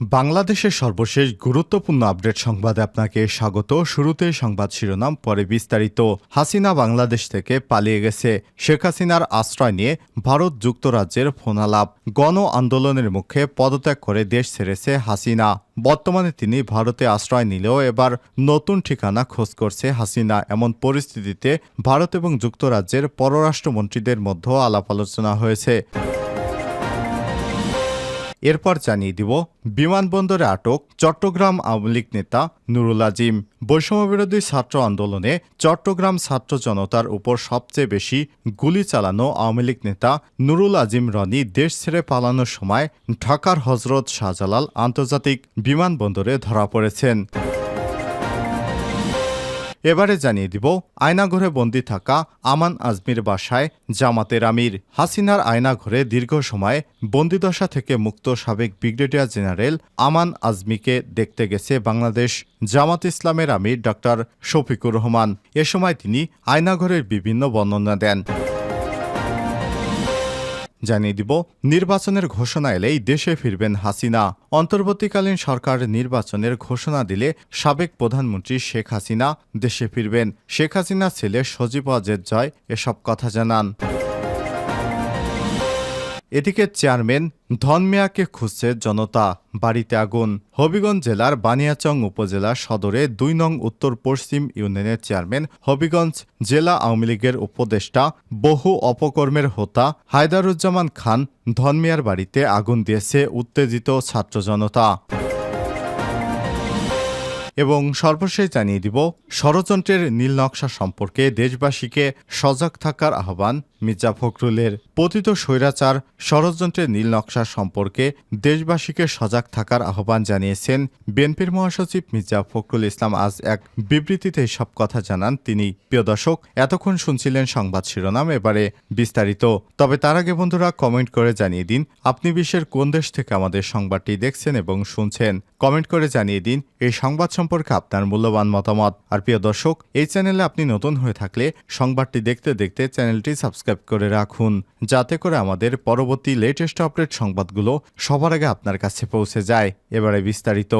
বাংলাদেশের সর্বশেষ গুরুত্বপূর্ণ আপডেট সংবাদে আপনাকে স্বাগত। শুরুতে সংবাদ শিরোনাম, পরে বিস্তারিত। হাসিনা বাংলাদেশ থেকে পালিয়ে গেছে। শেখ হাসিনার আশ্রয় নিয়ে ভারত যুক্তরাজ্যের ফোনালাপ। গণ আন্দোলনের মুখে পদত্যাগ করে দেশ ছেড়েছে হাসিনা। বর্তমানে তিনি ভারতে আশ্রয় নিলেও এবার নতুন ঠিকানা খোঁজ করছে হাসিনা। এমন পরিস্থিতিতে ভারত এবং যুক্তরাজ্যের পররাষ্ট্রমন্ত্রীদের মধ্যেও আলাপ আলোচনা হয়েছে। এরপর জানিয়ে দিব, বিমানবন্দরে আটক চট্টগ্রাম আওয়ামী লীগ নেতা নুরুল আজিম। বৈষম্যবিরোধী ছাত্র আন্দোলনে চট্টগ্রাম ছাত্র জনতার উপর সবচেয়ে বেশি গুলি চালানো আওয়ামী লীগ নেতা নুরুল আজিম রনি দেশ ছেড়ে পালানোর সময় ঢাকার হজরত শাহজালাল আন্তর্জাতিক বিমানবন্দরে ধরা পড়েছেন। এবারে জানিয়ে দিব, আয়নাঘরে বন্দী থাকা আমান আজমির বাসায় জামাতের আমির। হাসিনার আয়নাঘরে দীর্ঘ সময় বন্দিদশা থেকে মুক্ত সাবেক ব্রিগেডিয়ার জেনারেল আমান আজমিকে দেখতে গেছে বাংলাদেশ জামাত ইসলামের আমির ডক্টর শফিকুর রহমান। এ সময় তিনি আয়নাঘরের বিভিন্ন বর্ণনা দেন। জানিয়ে দিব, নির্বাচনের ঘোষণা এলেই দেশে ফিরবেন হাসিনা। অন্তর্বর্তীকালীন সরকার নির্বাচনের ঘোষণা দিলে সাবেক প্রধানমন্ত্রী শেখ হাসিনা দেশে ফিরবেন। শেখ হাসিনা ছেলে সজীব আজেদ জয় এসব কথা জানান। এদিকে চেয়ারম্যান ধনমিয়াকে খুঁজছে জনতা। বাড়িতে আগুন। হবিগঞ্জ জেলার বানিয়াচং উপজেলা সদরে দুই নং উত্তর পশ্চিম ইউনিয়নের চেয়ারম্যান হবিগঞ্জ জেলা আওয়ামী লীগের উপদেষ্টা বহু অপকর্মের হোতা হায়দারুজ্জামান খান ধনমিয়ার বাড়িতে আগুন দিয়েছে উত্তেজিত ছাত্র জনতা। এবং সর্বশেষ জানিয়ে দিব, ষড়যন্ত্রের নীল নকশা সম্পর্কে দেশবাসীকে সজাগ থাকার আহ্বান মির্জা ফখরুলের পতিত স্বৈরাচার ষড়যন্ত্রের নীল নকশা সম্পর্কে দেশবাসীকে সজাগ থাকার আহ্বান জানিয়েছেন বিএনপির মহাসচিব মির্জা ফখরুল ইসলাম। আজ এক বিবৃতিতে সব কথা জানান তিনি। প্রিয় দর্শক, এতক্ষণ শুনছিলেন সংবাদ শিরোনাম, এবারে বিস্তারিত। তবে তার আগে বন্ধুরা, কমেন্ট করে জানিয়ে দিন, আপনি বিশ্বের কোন দেশ থেকে আমাদের সংবাদটি দেখছেন এবং শুনছেন। কমেন্ট করে জানিয়ে দিন, এই সংবাদ সম্পর্কে আপনার মূল্যবান মতামত। আর প্রিয় দর্শক, এই চ্যানেলে আপনি নতুন হয়ে থাকলে সংবাদটি দেখতে দেখতে চ্যানেলটি সাবস্ক্রাইব করে রাখুন, যাতে করে আমাদের পরবর্তী লেটেস্ট আপডেট সংবাদগুলো সবার আগে আপনার কাছে পৌঁছে যায়। এবারে বিস্তারিত।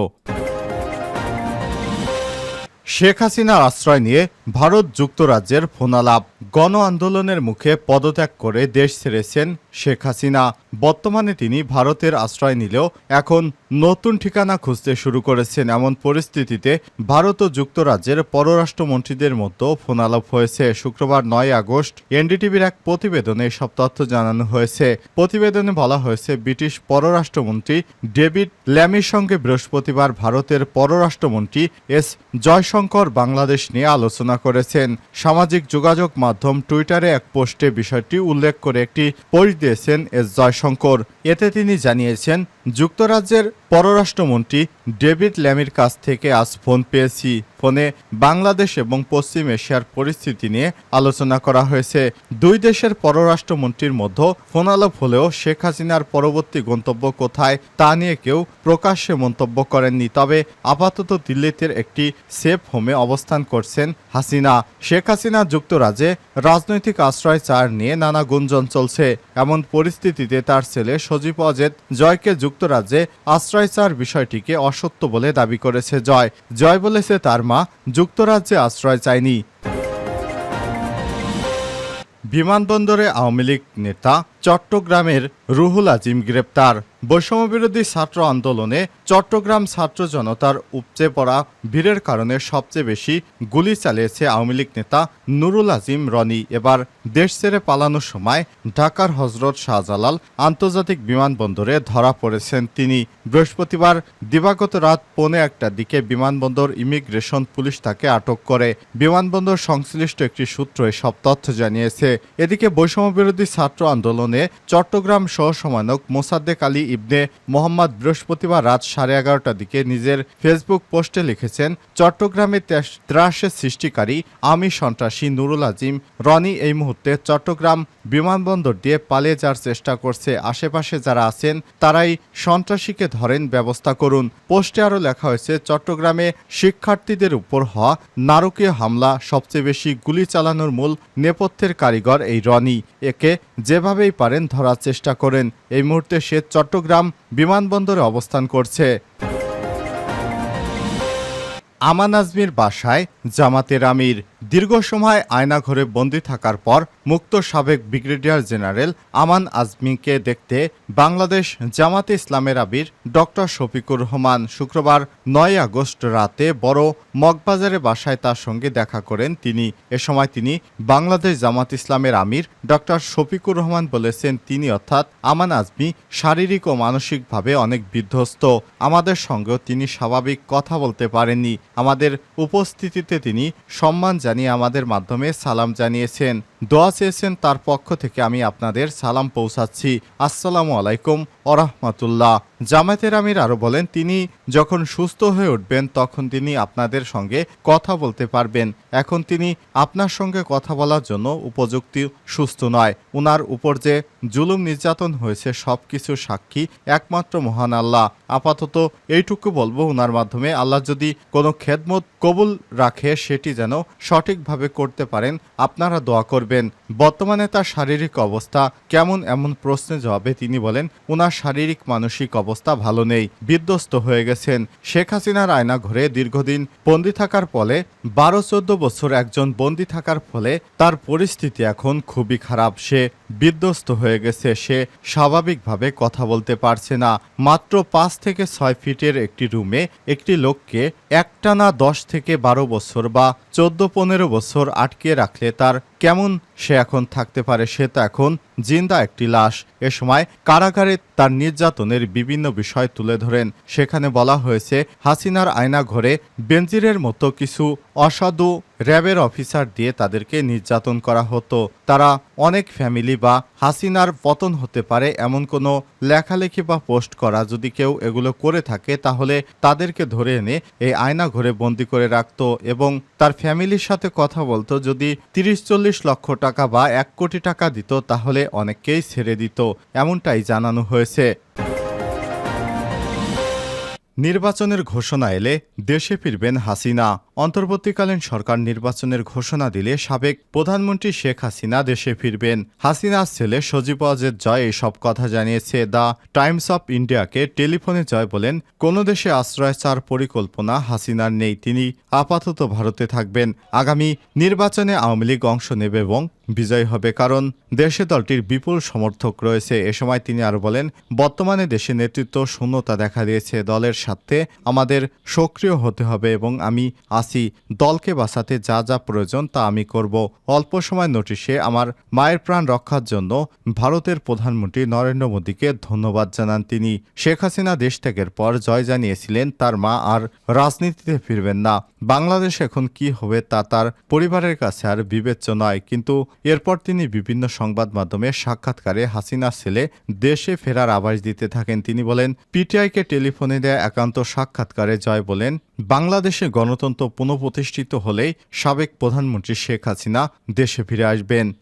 শেখ হাসিনার আশ্রয় নিয়ে ভারত যুক্তরাজ্যের ফোনালাপ। গণ আন্দোলনের মুখে পদত্যাগ করে দেশ ছেড়েছেন শেখ হাসিনা। বর্তমানে তিনি ভারতের আশ্রয় নিলেও এখন নতুন ঠিকানা খুঁজতে শুরু করেছেন এমন পরিস্থিতিতে ভারত ও যুক্তরাজ্যের পররাষ্ট্রমন্ত্রীদের মধ্যে ফোনালাপ হয়েছে। শুক্রবার নয় আগস্ট এনডিটিভির এক প্রতিবেদনে সব তথ্য জানানো হয়েছে। প্রতিবেদনে বলা হয়েছে, ব্রিটিশ পররাষ্ট্রমন্ত্রী ডেভিড ল্যামির সঙ্গে বৃহস্পতিবার ভারতের পররাষ্ট্রমন্ত্রী এস জয়শঙ্কর বাংলাদেশ নিয়ে আলোচনা করেছেন। সামাজিক যোগাযোগ মাধ্যম টুইটারে এক পোস্টে বিষয়টি উল্লেখ করে একটি পোস্ট দিয়েছেন এস জয়শঙ্কর। এতে তিনি জানিয়েছেন যুক্তরাজ্যের পররাষ্ট্রমন্ত্রী ডেভিড ল্যামির কাছ থেকে আজ ফোন পেয়েছি। ফোনে বাংলাদেশ এবং পশ্চিম এশিয়ার পরিস্থিতি নিয়ে আলোচনা করা হয়েছে। দুই দেশের পররাষ্ট্রমন্ত্রীর মধ্যে ফোনালাপ হলেও শেখ হাসিনার পরবর্তী গন্তব্য কোথায় তা নিয়ে কেউ প্রকাশ্যে মন্তব্য করেননি। তবে আপাতত দিল্লিতে একটি সেফ হোমে অবস্থান করছেন হাসিনা। শেখ হাসিনা যুক্তরাজ্যে রাজনৈতিক আশ্রয় চার নিয়ে নানা গুঞ্জন চলছে। এমন পরিস্থিতিতে তার ছেলে সজীব অজেদ জয়কে যুক্তরাজ্যে আশ্রয় চার বিষয়টিকে অসত্য বলে দাবি করেছে জয়। জয় বলেছে তার মা, যুক্তরাজ্যে আশ্রয় চায়নি। বিমানবন্দরে আওয়ামী লীগ নেতা চট্টগ্রামের রুহুল আজিম গ্রেপ্তার। বৈষম্যবিরোধী ছাত্র আন্দোলনে চট্টগ্রাম ছাত্র জনতার উপচে পড়া ভিড়ের কারণে সবচেয়ে বেশি গুলি চালিয়েছে আওয়ামী লীগ নেতা নুরুল আজিম রনি। এবার দেশ ছেড়ে পালানোর সময় ঢাকার হজরত শাহজালাল আন্তর্জাতিক বিমানবন্দরে ধরা পড়েছেন তিনি। বৃহস্পতিবার দিবাগত রাত পৌনে একটার দিকে বিমানবন্দর ইমিগ্রেশন পুলিশ তাকে আটক করে। বিমানবন্দর সংশ্লিষ্ট একটি সূত্র সব তথ্য জানিয়েছে। এদিকে বৈষম্যবিরোধী ছাত্র আন্দোলনে চট্টগ্রাম সহ সমানক মোসাদ্দেক আলী ইবনে মোহাম্মদ বৃহস্পতিবার রাত সাড়ে এগারোটার দিকে নিজের ফেসবুক পোস্টে লিখেছেন, চট্টগ্রামে ত্রাসের সৃষ্টিকারী আমি সন্ত্রাসী নুরুল আজিম। রনি এই মুহূর্তে চট্টগ্রাম বিমানবন্দর দিয়ে পালিয়ে যাওয়ার চেষ্টা করছে। আশেপাশে যারা আছেন, তারাই সন্ত্রাসীকে ধরেন ব্যবস্থা করুন। পোস্টে আরও লেখা হয়েছে, চট্টগ্রামে শিক্ষার্থীদের উপর হওয়া নারকীয় হামলা সবচেয়ে বেশি গুলি চালানোর মূল নেপথ্যের কারিগর এই রনি। একে যেভাবেই পারেন ধরার চেষ্টা করেন। এই মুহূর্তে সে চট্টগ্রাম বিমানবন্দরে অবস্থান করছে। আমান আজমির বাসায় জামাতের আমির দীর্ঘ সময় আয়নাঘরে বন্দি থাকার পর মুক্ত সাবেক ব্রিগেডিয়ার জেনারেল আমান আজমিকে দেখতে বাংলাদেশ জামাতে ইসলামের আমির ডক্টর শফিকুর রহমান শুক্রবার নয় আগস্ট রাতে বড় মগবাজারে বাসায় তার সঙ্গে দেখা করেন তিনি। এ সময় তিনি বাংলাদেশ জামাত ইসলামের আমির ডক্টর শফিকুর রহমান বলেছেন, তিনি অর্থাৎ আমান আজমি শারীরিক ও মানসিকভাবে অনেক বিধ্বস্ত। আমাদের সঙ্গেও তিনি স্বাভাবিক কথা বলতে পারেননি। আমাদের উপস্থিতিতে তিনি সম্মান জানিয়ে আমাদের মাধ্যমে সালাম জানিয়েছেন। দোয়া চেয়েছেন তার পক্ষ থেকে আমি আপনাদের সালাম পৌঁছাচ্ছি। আসসালামু আলাইকুম ওরহমতুল্লাহ জামায়াতের আমির আরও বলেন, তিনি যখন সুস্থ হয়ে উঠবেন, তখন তিনি আপনাদের সঙ্গে কথা বলতে পারবেন। এখন তিনি আপনার সঙ্গে কথা বলার জন্য উপযুক্তি সুস্থ নয়। উনার উপর যে জুলুম নির্যাতন হয়েছে সব কিছু সাক্ষী একমাত্র মহান আল্লাহ। আপাতত এইটুকু বলব উনার মাধ্যমে, আল্লাহ যদি কোনো খেদমত কবুল রাখে, সেটি যেন সঠিকভাবে করতে পারেন, আপনারা দোয়া করবেন। বর্তমানে তার শারীরিক অবস্থা কেমন এমন প্রশ্নের জবাবে তিনি বলেন ওনার শারীরিক, মানসিক অবস্থা ভালো নেই। বিধ্বস্ত হয়ে গেছেন। শেখ হাসিনার আয়না ঘরে দীর্ঘদিন বন্দি থাকার ফলে বারো চোদ্দ বছর একজন বন্দি থাকার ফলে তার পরিস্থিতি এখন খুবই খারাপ। সে বিধ্বস্ত হয়ে গেছে। সে স্বাভাবিকভাবে কথা বলতে পারছে না। মাত্র পাঁচ থেকে ছয় ফিটের একটি রুমে একটি লোককে একটানা দশ থেকে বারো বছর বা চোদ্দ পনেরো বছর আটকে রাখলে তার কেমন সে এখন থাকতে পারে সে তো এখন জিন্দা একটি লাশ। এ সময় কারাগারে তার নির্যাতনের বিভিন্ন বিষয় তুলে ধরেন। সেখানে বলা হয়েছে, হাসিনার আয়না ঘরে বেঞ্জিরের মতো কিছু অসাধু র্যাবের অফিসার দিয়ে তাদেরকে নির্যাতন করা হতো। তারা অনেক ফ্যামিলি বা হাসিনার পতন হতে পারে এমন কোনো লেখালেখি বা পোস্ট করা যদি কেউ এগুলো করে থাকে, তাহলে তাদেরকে ধরে এনে এই আয়না ঘরে বন্দি করে রাখত এবং তার ফ্যামিলির সাথে কথা বলতো। যদি তিরিশ চল্লিশ লক্ষ টাকা বা এক কোটি টাকা দিত, তাহলে অনেককেই ছেড়ে দিত। এমনটাই জানানো হয়েছে। নির্বাচনের ঘোষণা এলে দেশে ফিরবেন হাসিনা। অন্তর্বর্তীকালীন সরকার নির্বাচনের ঘোষণা দিলে সাবেক প্রধানমন্ত্রী শেখ হাসিনা দেশে ফিরবেন। হাসিনার ছেলে সজীব ওয়াজেদ জয় এসব কথা জানিয়েছে। দ্য টাইমস অফ ইন্ডিয়াকে টেলিফোনে জয় বলেন, কোনো দেশে আশ্রয় চার পরিকল্পনা হাসিনার নেই। তিনি আপাতত ভারতে থাকবেন। আগামী নির্বাচনে আওয়ামী লীগ অংশ নেবে এবং বিজয় হবে, কারণ দেশে দলটির বিপুল সমর্থক রয়েছে। এ সময় তিনি আরও বলেন, বর্তমানে দেশে নেতৃত্ব শূন্যতা দেখা দিয়েছে, দলের স্বার্থে আমাদের সক্রিয় হতে হবে এবং আমি আসি দলকে বাঁচাতে যা যা প্রয়োজন তা আমি করব। অল্প সময় নোটিশে আমার মায়ের প্রাণ রক্ষার জন্য ভারতের প্রধানমন্ত্রী নরেন্দ্র মোদীকে ধন্যবাদ জানান তিনি। শেখ হাসিনা দেশ ত্যাগের পর জয় জানিয়েছিলেন, তার মা আর রাজনীতিতে ফিরবেন না। বাংলাদেশ এখন কি হবে তা তার পরিবারের কাছে আর বিবেচ্য নয়, কিন্তু এরপর তিনি বিভিন্ন সংবাদ মাধ্যমে সাক্ষাৎকারে হাসিনার ছেলে দেশে ফেরার আভাস দিতে থাকেন। তিনি বলেন, পিটিআইকে টেলিফোনে দেয়া একান্ত সাক্ষাৎকারে জয় বলেন, বাংলাদেশে গণতন্ত্র পুনঃপ্রতিষ্ঠিত হলেই সাবেক প্রধানমন্ত্রী শেখ হাসিনা দেশে ফিরে আসবেন।